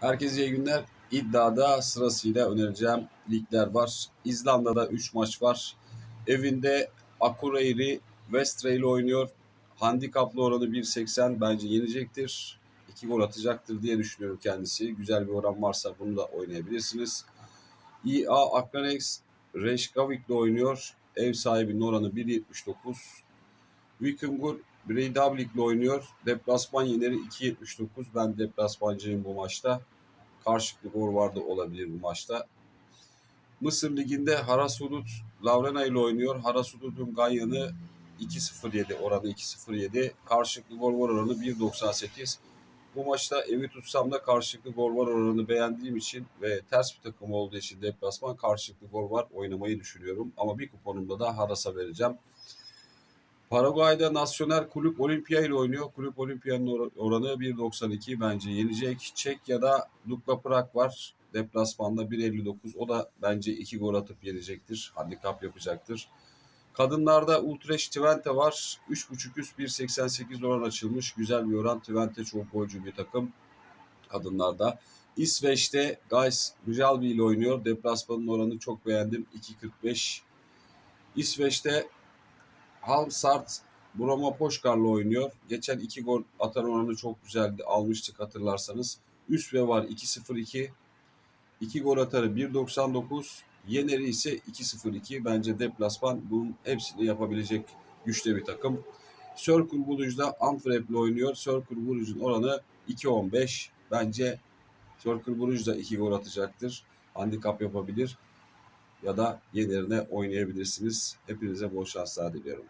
Herkese iyi günler. İddiada sırasıyla önereceğim ligler var. İzlanda'da 3 maç var. Evinde Akureyri Vestre ile oynuyor. Handikaplı oranı 1.80 bence yenecektir. 2 gol atacaktır diye düşünüyorum kendisi. Güzel bir oran varsa bunu da oynayabilirsiniz. IA Akranex Reykjavik ile oynuyor. Ev sahibinin oranı 1.79. Vikingur Breidablik ile oynuyor. Deplasman yeneri 2.79. Ben deplasmancıyım bu maçta. Karşılıklı gol vardı olabilir bu maçta. Mısır Ligi'nde Harasudut Lavrena ile oynuyor. Harasudut'un Ganyan'ı 2.07 oranı 2.07. Karşılıklı gol var oranı 1.98. Bu maçta evi tutsam da karşılıklı gol var oranını beğendiğim için ve ters bir takım olduğu için deplasman karşılıklı gol var oynamayı düşünüyorum. Ama bir kuponumda da Haras'a vereceğim. Paraguay'da Nasyonel Kulüp Olimpia ile oynuyor. Kulüp Olimpia'nın or- oranı 1.92 bence yenecek. Çekya'da Dukla Prag var. Deplasmanda 1.59. O da bence 2 gol atıp yenecektir. Handikap yapacaktır. Kadınlarda Utrecht Twente var. 3.5 üst 1.88 oran açılmış. Güzel bir oran. Twente çok golcü bir takım. Kadınlarda. İsveç'te Gais Mjalbi ile oynuyor. Deplasmanın oranı çok beğendim. 2.45. İsveç'te Halmstad Broma Poşkar'la oynuyor. Geçen iki gol atan oranı çok güzeldi. Almıştık hatırlarsanız. Üst ve var 2-0-2. 2 gol atarı 1.99. Yeneri ise 2-0-2. Bence deplasman bunun hepsini yapabilecek güçte bir takım. Circle Bulucu'da Antwerp'le oynuyor. Circle Bulucu'nun oranı 2.15. Bence Circle Bulucu da 2 gol atacaktır. Handikap yapabilir. Ya da yenerine oynayabilirsiniz. Hepinize bol şanslar diliyorum.